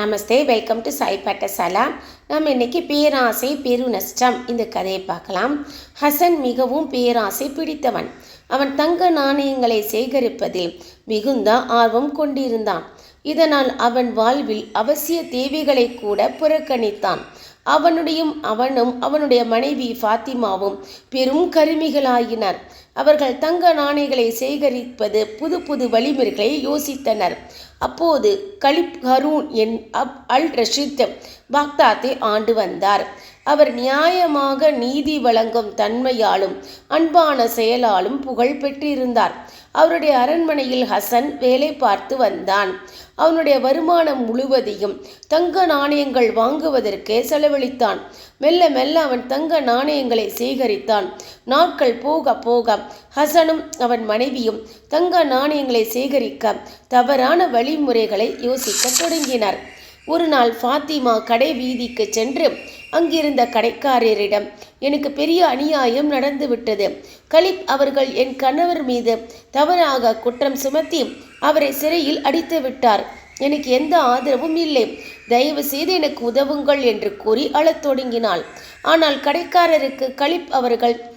Namaste welcome to Sai சலா நாம் இன்னைக்கு பேராசை பெரு நஷ்டம் இந்த கதையை பார்க்கலாம். ஹசன் மிகவும் பேராசை பிடித்தவன். அவன் தங்க நாணயங்களை சேகரிப்பதில் மிகுந்த ஆர்வம் கொண்டிருந்தான். இதனால் அவன் வாழ்வில் அவசிய தேவைகளை கூட புறக்கணித்தான். அவனுடையும் அவனும் அவனுடைய மனைவி ஃபாத்திமாவும் பெரும் கருமிகளாயினர். அவர்கள் தங்க நாணயங்களை சேகரிப்பது புது புது வழிமுறைகளை யோசித்தனர். அப்போது கலிப் ஹரூன் என் அப் அல் ரஷீத் பாக்தாத்தை ஆண்டு வந்தார். அவர் நியாயமாக நீதி வழங்கும் தன்மையாலும் அன்பான செயலாலும் புகழ் பெற்றிருந்தார். அவருடைய அரண்மனையில் ஹசன் வேலை பார்த்து வந்தான். அவனுடைய வருமானம் முழுவதையும் தங்க நாணயங்கள் வாங்குவதற்கே செலவழித்தான். மெல்ல மெல்ல அவன் தங்க நாணயங்களை சேகரித்தான். நாட்கள் போக போக ஹசனும் அவன் மனைவியும் தங்க நாணயங்களை சேகரிக்க தவறான வழிமுறைகளை யோசிக்கத் தொடங்கினர். ஒரு நாள் ஃபாத்திமா கடை வீதிக்கு சென்று அங்கிருந்த கடைக்காரரிடம் எனக்கு பெரிய அநியாயம் நடந்துவிட்டது கலிப் அவர்கள் என் கணவர் மீது தவறாக குற்றம் சுமத்தி அவரை சிறையில் அடித்து விட்டார். எனக்கு எந்த ஆதரவும் இல்லை. தயவு செய்து எனக்கு உதவுங்கள் என்று கூறி அழத் தொடங்கினாள். ஆனால் கடைக்காரருக்கு கலிப் அவர்கள்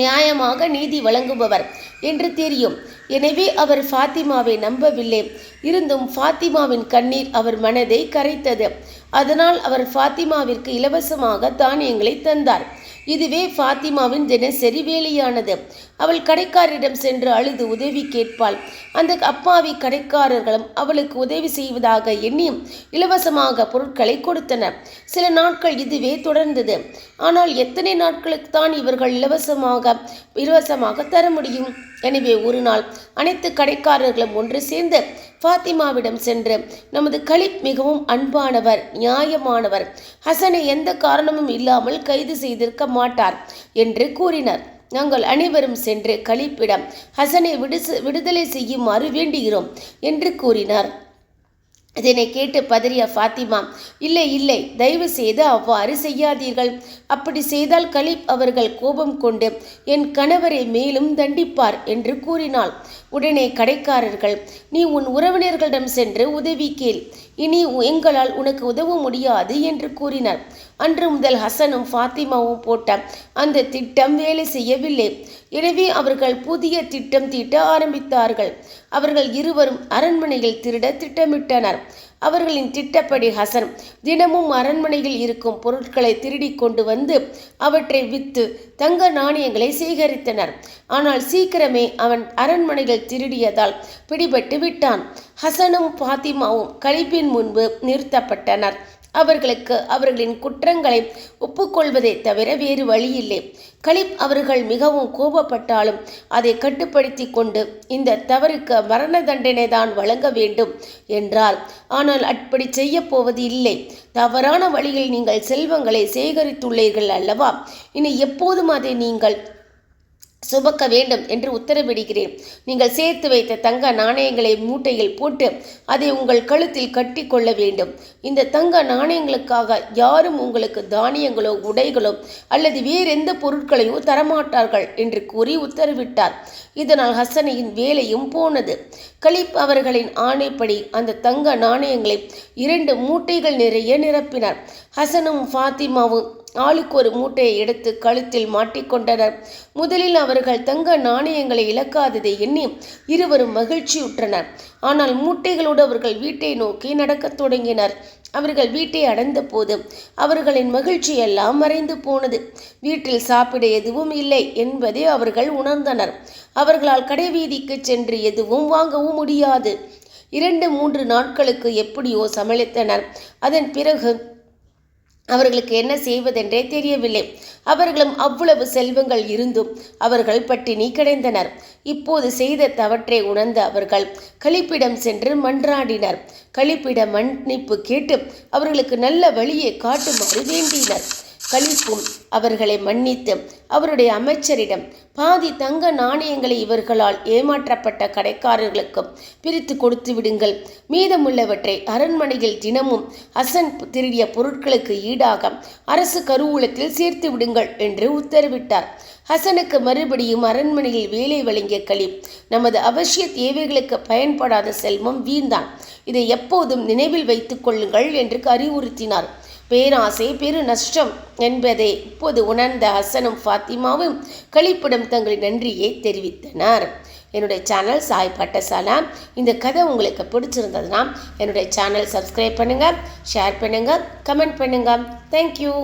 நியாயமாக நீதி வழங்குபவர் என்று தெரியும். எனவே அவர் ஃபாத்திமாவை நம்பவில்லை. இருந்தும் ஃபாத்திமாவின் கண்ணீர் அவர் மனதை கரைத்தது. அதனால் அவர் ஃபாத்திமாவிற்கு இலவசமாக தானியங்களை தந்தார். இதுவே ஃபாத்திமாவின் தினசரி வேலையானது. அவள் கடைக்காரரிடம் சென்று அழுது உதவி கேட்பாள். அந்த அப்பாவி கடைக்காரர்களும் அவளுக்கு உதவி செய்வதாக எண்ணி இலவசமாக பொருட்களை கொடுத்தனர். சில நாட்கள் இதுவே தொடர்ந்தது. ஆனால் எத்தனை நாட்களுக்கு தான் இவர்கள் இலவசமாக இலவசமாக தர முடியும்? எனவே ஒரு நாள் அனைத்து கடைக்காரர்களும் ஒன்று சேர்ந்து ஃபாத்திமாவிடம் சென்று நமது கலிப் மிகவும் அன்பானவர் நியாயமானவர். ஹசனை எந்த காரணமும் இல்லாமல் கைது செய்திருக்க மாட்டார் என்று கூறினர். நாங்கள் அனைவரும் சென்று கலிப்பிடம் ஹசனை விடுசு விடுதலை செய்யுமாறு வேண்டுகிறோம் என்று கூறினார். இதனை கேட்டு பதறிய ஃபாத்திமா இல்லை இல்லை தயவு செய்து அவ்வாறு செய்யாதீர்கள். அப்படி செய்தால் கலீப் அவர்கள் கோபம் கொண்டு என் கணவரை மேலும் தண்டிப்பார் என்று கூறினாள். உடனே கடைக்காரர்கள் நீ உன் உறவினர்களிடம் சென்று உதவி கேள். இனி எங்களால் உனக்கு உதவ முடியாது என்று கூறினார். அன்று முதல் ஹசனும் ஃபாத்திமாவும் போட்ட அந்த திட்டம் வேலை செய்யவில்லை. எனவே அவர்கள் புதிய திட்டம் தீட்ட ஆரம்பித்தார்கள். அவர்கள் இருவரும் அரண்மனையில் திருட திட்டமிட்டனர். அவர்களின் திட்டப்படி ஹசன் தினமும் அரண்மனையில் இருக்கும் பொருட்களை திருடி கொண்டு வந்து அவற்றை வித்து தங்க நாணயங்களை சேகரித்தனர். ஆனால் சீக்கிரமே அவன் அரண்மனையில் திருடியதால் பிடிபட்டு விட்டான். ஹசனும் பாத்திமாவும் கழிப்பின் முன்பு நிறுத்தப்பட்டனர். அவர்களுக்கு அவர்களின் குற்றங்களை ஒப்புக்கொள்வதை தவிர வேறு வழியில்லை. கலிப் அவர்கள் மிகவும் கோபப்பட்டாலும் அதை கட்டுப்படுத்தி கொண்டு இந்த தவறுக்கு மரண தண்டனை தான் வழங்க வேண்டும் என்றார். ஆனால் அப்படி செய்ய போவது இல்லை. தவறான வழியில் நீங்கள் செல்வங்களை சேகரித்துள்ளீர்கள் அல்லவா? இனி எப்போதும் அதை நீங்கள் சுமக்க வேண்டும் என்று உத்தரவிடுகிறேன். நீங்கள் சேர்த்து வைத்த தங்க நாணயங்களை மூட்டையில் போட்டு அதை உங்கள் கழுத்தில் கட்டி கொள்ள வேண்டும். இந்த தங்க நாணயங்களுக்காக யாரும் உங்களுக்கு தானியங்களோ உடைகளோ அல்லது வேறெந்த பொருட்களையோ தரமாட்டார்கள் என்று கூறி உத்தரவிட்டார். இதனால் ஹசனையின் வேலையும் போனது. கலிப் அவர்களின் ஆணைப்படி அந்த தங்க நாணயங்களை இரண்டு மூட்டைகள் நிறைய நிரப்பினார். ஹசனும் ஃபாத்திமாவும் ஆளுக்கு ஒரு மூட்டையை எடுத்து கழுத்தில் மாட்டிக்கொண்டனர். முதலில் அவர்கள் தங்க நாணயங்களை இழக்காததை எண்ணி இருவரும் மகிழ்ச்சியுற்றனர். ஆனால் மூட்டைகளோடு அவர்கள் வீட்டை நோக்கி நடக்கத் தொடங்கினர். அவர்கள் வீட்டை அடைந்த போது அவர்களின் மகிழ்ச்சி எல்லாம் மறைந்து போனது. வீட்டில் சாப்பிட எதுவும் இல்லை என்பதை அவர்கள் உணர்ந்தனர். அவர்களால் கடைவீதிக்கு சென்று எதுவும் வாங்கவும் முடியாது. இரண்டு மூன்று நாட்களுக்கு எப்படியோ சமாளித்தனர். அதன் பிறகு அவர்களுக்கு என்ன செய்வதென்றே தெரியவில்லை. அவர்களும் அவ்வளவு செல்வங்கள் இருந்தும் அவர்கள் பட்டினி கிடைந்தனர் இப்போது செய்த தவற்றை உணர்ந்த அவர்கள் கழிப்பிடம் சென்று மன்றாடினர். கழிப்பிட மன்னிப்பு கேட்டு அவர்களுக்கு நல்ல வழியை காட்டுமாறு வேண்டினர். கலிப்பும் அவர்களை மன்னித்து அவருடைய அமைச்சரிடம் பாதி தங்க நாணயங்களை இவர்களால் ஏமாற்றப்பட்ட கடைக்காரர்களுக்கும் பிரித்து கொடுத்து விடுங்கள். மீதமுள்ளவற்றை அரண்மனையில் தினமும் ஹசன் திருடிய பொருட்களுக்கு ஈடாக அரசு கருவூலத்தில் சேர்த்து விடுங்கள் என்று உத்தரவிட்டார். ஹசனுக்கு மறுபடியும் அரண்மனையில் வேலை வழங்கிய கலீப் நமது அவசிய தேவைகளுக்கு பயன்படாத செல்வம் வீந்தான் இதை எப்போதும் நினைவில் வைத்துக் கொள்ளுங்கள் என்று அறிவுறுத்தினார். பேராசை பெரு நஷ்டம் என்பதை இப்போது உணர்ந்த ஹசனும் ஃபாத்திமாவும் கழிப்பிடம் தங்களின் நன்றியை தெரிவித்தனர். என்னுடைய சேனல் சாய் பட்டசாலா. இந்த கதை உங்களுக்கு பிடிச்சிருந்ததுன்னா என்னுடைய சேனல் சப்ஸ்கிரைப் பண்ணுங்கள் ஷேர் பண்ணுங்கள் கமெண்ட் பண்ணுங்கள் தேங்க்யூ